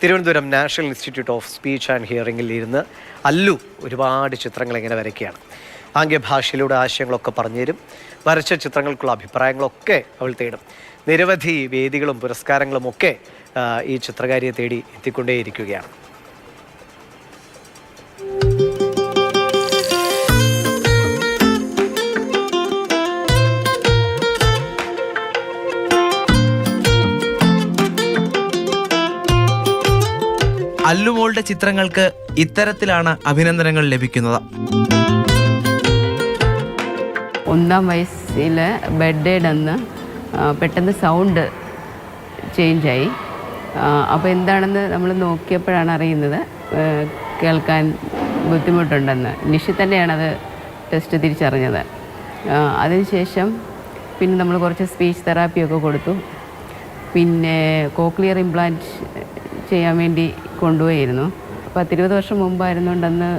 Thiruvananthapuram national institute of speech and ഹിയറിംഗിൽ ഇരുന്ന് അല്ലു ഒരുപാട് ചിത്രങ്ങൾ ഇങ്ങനെ വരയ്ക്കുകയാണ്. ആംഗ്യഭാഷയിലൂടെ ആശയങ്ങളൊക്കെ പറഞ്ഞുതരും വരച്ച ചിത്രങ്ങൾക്കുള്ള അഭിപ്രായങ്ങളൊക്കെ അവൾ തേടും. നിരവധി വേദികളും പുരസ്കാരങ്ങളും ഒക്കെ ഈ ചിത്രകാരിയെ തേടി എത്തിക്കൊണ്ടേയിരിക്കുകയാണ്. അല്ലുമോളുടെ ചിത്രങ്ങൾക്ക് ഇത്തരത്തിലാണ് അഭിനന്ദനങ്ങൾ ലഭിക്കുന്നത്. ഒന്നാം വയസ്സിൽ ബെഡ്ഡേഡ് അന്ന് പെട്ടെന്ന് സൗണ്ട് ചേഞ്ചായി. അപ്പോൾ എന്താണെന്ന് നമ്മൾ നോക്കിയപ്പോഴാണ് അറിയുന്നത്. കേൾക്കാൻ ബുദ്ധിമുട്ടുണ്ടെന്ന്. നിഷി തന്നെയാണത് ടെസ്റ്റ് തിരിച്ചറിഞ്ഞത്. അതിനുശേഷം പിന്നെ നമ്മൾ കുറച്ച് സ്പീച്ച് തെറാപ്പിയൊക്കെ കൊടുത്തു. പിന്നെ കോക്ലിയർ ഇംപ്ലാന്റ് ചെയ്യാൻ വേണ്ടി കൊണ്ടുപോയിരുന്നു. പത്തിരുപത് വർഷം മുമ്പായിരുന്നുകൊണ്ടന്ന്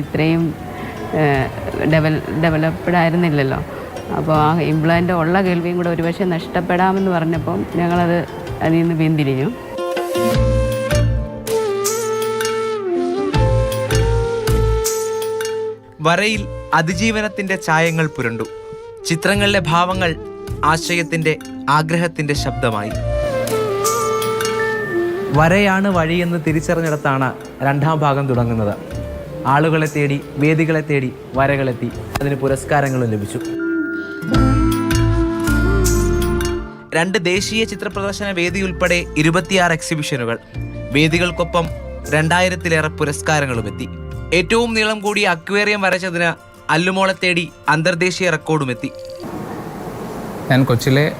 ഇത്രയും ഡെവൽ ഡെവലപ്ഡ് ആയിരുന്നില്ലല്ലോ. അപ്പോൾ ആ ഇംപ്ലാന്റ് ഉള്ള കേൾവിയും കൂടെ ഒരുപക്ഷെ നഷ്ടപ്പെടാമെന്ന് പറഞ്ഞപ്പം ഞങ്ങളത് അതിൽ നിന്ന് പിന്തിരിഞ്ഞു. വരയിൽ അതിജീവനത്തിന്റെ ചായങ്ങൾ പുരണ്ടു. ചിത്രങ്ങളിലെ ഭാവങ്ങൾ ആശയത്തിന്റെ ആഗ്രഹത്തിന്റെ ശബ്ദമായി. വരയാണ് വഴിയെന്ന് തിരിച്ചറിഞ്ഞിടത്താണ് രണ്ടാം ഭാഗം തുടങ്ങുന്നത്. ആളുകളെ തേടി വേദികളെ തേടി വരകളെത്തി. അതിന് പുരസ്കാരങ്ങളും ലഭിച്ചു. രണ്ട് ദേശീയ ചിത്രപ്രദർശന വേദി ഉൾപ്പെടെ ഇരുപത്തിയാറ് എക്സിബിഷനുകൾ വേദികൾക്കൊപ്പം രണ്ടായിരത്തിലേറെ പുരസ്കാരങ്ങളും എത്തി. ഏറ്റവും നീളം കൂടിയ അക്വേറിയം വരച്ചതിന് അല്ലുമോളെ തേടി അന്തർദേശീയ റെക്കോർഡും എത്തി. ഞാൻ കൊച്ചിലെ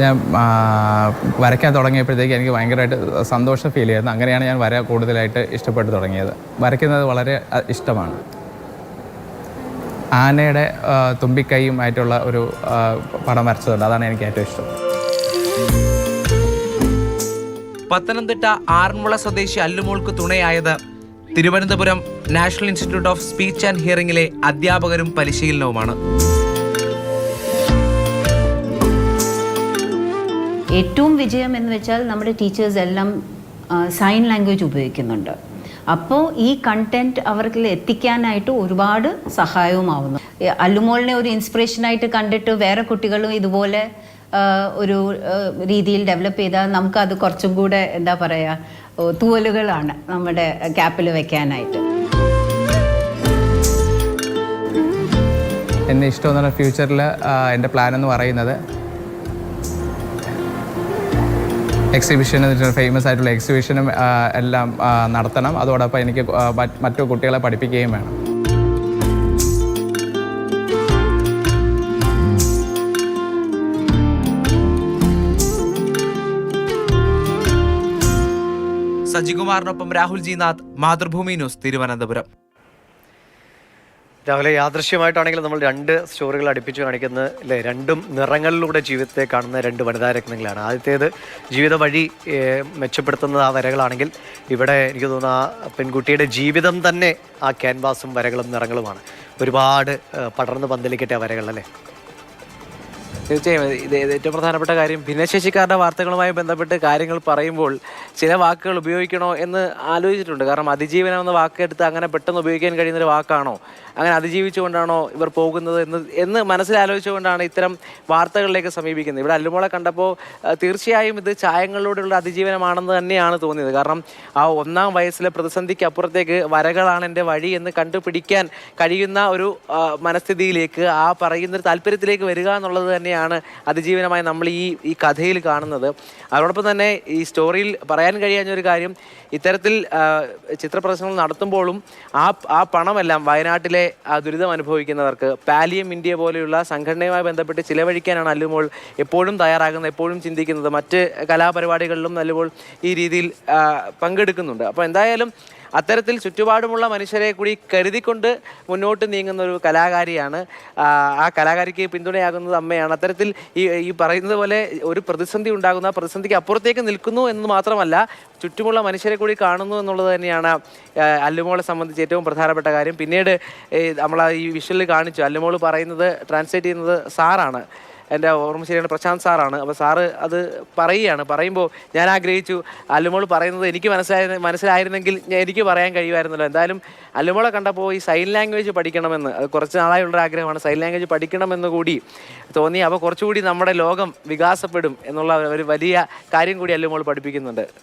ഞാൻ വരയ്ക്കാൻ തുടങ്ങിയപ്പോഴത്തേക്ക് എനിക്ക് ഭയങ്കരമായിട്ട് സന്തോഷം ഫീൽ ചെയ്യുന്നു അങ്ങനെയാണ് ഞാൻ വര കൂടുതലായിട്ട് ഇഷ്ടപ്പെട്ട് തുടങ്ങിയത്. വരയ്ക്കുന്നത് വളരെ ഇഷ്ടമാണ്. ആനയുടെ തുമ്പിക്കൈയും ആയിട്ടുള്ള ഒരു പടം വരച്ചതുണ്ട്. അതാണ് എനിക്ക് ഏറ്റവും ഇഷ്ടം. പത്തനംതിട്ട ആറന്മുള സ്വദേശി അല്ലുമോൾക്ക് തുണയായത് Thiruvananthapuram national institute of speech and ഹിയറിംഗിലെ അധ്യാപകരും പരിശീലനവുമാണ്. ഏറ്റവും വിജയം എന്ന് വെച്ചാൽ നമ്മുടെ ടീച്ചേഴ്സ് എല്ലാം സൈൻ ലാംഗ്വേജ് ഉപയോഗിക്കുന്നുണ്ട്. അപ്പോൾ ഈ കണ്ടന്റ് അവർക്ക് എത്തിക്കാനായിട്ട് ഒരുപാട് സഹായവുമാവുന്നു. അല്ലുമോളിനെ ഒരു ഇൻസ്പിറേഷനായിട്ട് കണ്ടിട്ട് വേറെ കുട്ടികളും ഇതുപോലെ ഒരു രീതിയിൽ ഡെവലപ്പ് ചെയ്താൽ നമുക്കത് കുറച്ചും കൂടെ എന്താ പറയുക തൂവലുകളാണ് നമ്മുടെ ക്യാപ്പിൽ വെക്കാനായിട്ട്. എന്നെ പറഞ്ഞാൽ ഫ്യൂച്ചറിൽ എന്റെ പ്ലാൻ എന്ന് പറയുന്നത് എക്സിബിഷൻ ഫേമസ് ആയിട്ടുള്ള എക്സിബിഷനും എല്ലാം നടത്തണം. അതോടൊപ്പം എനിക്ക് മറ്റു കുട്ടികളെ പഠിപ്പിക്കുകയും വേണം. സജികുമാറിനൊപ്പം രാഹുൽ ജി നാഥ് മാതൃഭൂമി ന്യൂസ് തിരുവനന്തപുരം. രാവിലെ യാദൃശ്യമായിട്ടാണെങ്കിലും നമ്മൾ രണ്ട് സ്റ്റോറികൾ അടുപ്പിച്ച് കാണിക്കുന്നത് അല്ലേ രണ്ടും നിറങ്ങളിലൂടെ ജീവിതത്തെ കാണുന്ന രണ്ട് വനിതാ രത്നങ്ങളാണ്. ആദ്യത്തേത് ജീവിത വഴി മെച്ചപ്പെടുത്തുന്ന ആ വരകളാണെങ്കിൽ ഇവിടെ എനിക്ക് തോന്നുന്നു ആ പെൺകുട്ടിയുടെ ജീവിതം തന്നെ ആ ക്യാൻവാസും വരകളും നിറങ്ങളുമാണ്. ഒരുപാട് പടർന്ന് പന്തലിക്കട്ടെ ആ വരകൾ അല്ലേ? തീർച്ചയായും ഇത് ഏറ്റവും പ്രധാനപ്പെട്ട കാര്യം. ഭിന്നശേഷിക്കാരുടെ വാർത്തകളുമായി ബന്ധപ്പെട്ട് കാര്യങ്ങൾ പറയുമ്പോൾ ചില വാക്കുകൾ ഉപയോഗിക്കണോ എന്ന് ആലോചിച്ചിട്ടുണ്ട്. കാരണം അതിജീവനം എന്ന വാക്കെടുത്ത് അങ്ങനെ പെട്ടെന്ന് ഉപയോഗിക്കാൻ കഴിയുന്ന ഒരു വാക്കാണോ? അങ്ങനെ അതിജീവിച്ചുകൊണ്ടാണോ ഇവർ പോകുന്നത് എന്ന് എന്ന് മനസ്സിലാലോചിച്ചുകൊണ്ടാണ് ഇത്തരം വാർത്തകളിലേക്ക് സമീപിക്കുന്നത്. ഇവിടെ അല്ലുമോളെ കണ്ടപ്പോൾ തീർച്ചയായും ഇത് ചായങ്ങളിലൂടെയുള്ള അതിജീവനമാണെന്ന് തന്നെയാണ് തോന്നിയത്. കാരണം ആ ഒന്നാം വയസ്സിലെ പ്രതിസന്ധിക്ക് അപ്പുറത്തേക്ക് വരകളാണ് എന്റെ വഴി എന്ന് കണ്ടുപിടിക്കാൻ കഴിയുന്ന ഒരു മനസ്ഥിതിയിലേക്ക് ആ പറയുന്ന ഒരു താല്പര്യത്തിലേക്ക് വരിക എന്നുള്ളത് തന്നെയാണ് അതിജീവനമായി നമ്മൾ ഈ ഈ കഥയിൽ കാണുന്നത്. അതോടൊപ്പം തന്നെ ഈ സ്റ്റോറിയിൽ പറയാൻ കഴിയാഞ്ഞ ഒരു കാര്യം ഇത്തരത്തിൽ ചിത്രപ്രദർശനങ്ങൾ നടത്തുമ്പോഴും ആ ആ പണമെല്ലാം വയനാട്ടിലെ ആ ദുരിതം അനുഭവിക്കുന്നവർക്ക് പാലിയം ഇന്ത്യ പോലെയുള്ള സംഘടനയുമായി ബന്ധപ്പെട്ട് ചിലവഴിക്കാനാണ് അല്ലുമോൾ എപ്പോഴും തയ്യാറാകുന്നത് എപ്പോഴും ചിന്തിക്കുന്നത്. മറ്റ് കലാപരിപാടികളിലും അല്ലുമോൾ ഈ രീതിയിൽ പങ്കെടുക്കുന്നുണ്ട്. അപ്പോൾ എന്തായാലും അത്തരത്തിൽ ചുറ്റുപാടുമുള്ള മനുഷ്യരെ കൂടി കരുതിക്കൊണ്ട് മുന്നോട്ട് നീങ്ങുന്ന ഒരു കലാകാരിയാണ് ആ, കലാകാരിക്ക് പിന്തുണയാകുന്നത് അമ്മയാണ്. അത്തരത്തിൽ ഈ ഈ പറയുന്നത് പോലെ ഒരു പ്രതിസന്ധി ഉണ്ടാകുന്ന പ്രതിസന്ധിക്ക് അപ്പുറത്തേക്ക് നിൽക്കുന്നു എന്ന് മാത്രമല്ല ചുറ്റുമുള്ള മനുഷ്യരെ കൂടി കാണുന്നു എന്നുള്ളത് തന്നെയാണ് അല്ലുമോളെ സംബന്ധിച്ച് ഏറ്റവും പ്രധാനപ്പെട്ട കാര്യം. പിന്നീട് നമ്മൾ ഈ വിഷ്വലിൽ കാണിച്ചു. അല്ലുമോൾ പറയുന്നത് ട്രാൻസ്ലേറ്റ് ചെയ്യുന്നത് സാറാണ്. എന്റെ ഓർമ്മ ശരിയാണ് പ്രശാന്ത് സാറാണ്. അപ്പോൾ സാറ് അത് പറയുകയാണ്. പറയുമ്പോൾ ഞാൻ ആഗ്രഹിച്ചു അല്ലുമോൾ പറയുന്നത് എനിക്ക് മനസ്സിലായ മനസ്സിലായിരുന്നെങ്കിൽ എനിക്ക് പറയാൻ കഴിയുമായിരുന്നല്ലോ. എന്തായാലും അല്ലുമോളെ കണ്ടപ്പോൾ ഈ സൈൻ ലാംഗ്വേജ് പഠിക്കണമെന്ന് അത് കുറച്ച് നാളായുള്ള ആഗ്രഹമാണ്. സൈൻ ലാംഗ്വേജ് പഠിക്കണമെന്ന് കൂടി തോന്നി. അപ്പോൾ കുറച്ചുകൂടി നമ്മുടെ ലോകം വികാസപ്പെടും എന്നുള്ള ഒരു വലിയ കാര്യം കൂടി അല്ലുമോൾ പഠിപ്പിക്കുന്നുണ്ട്.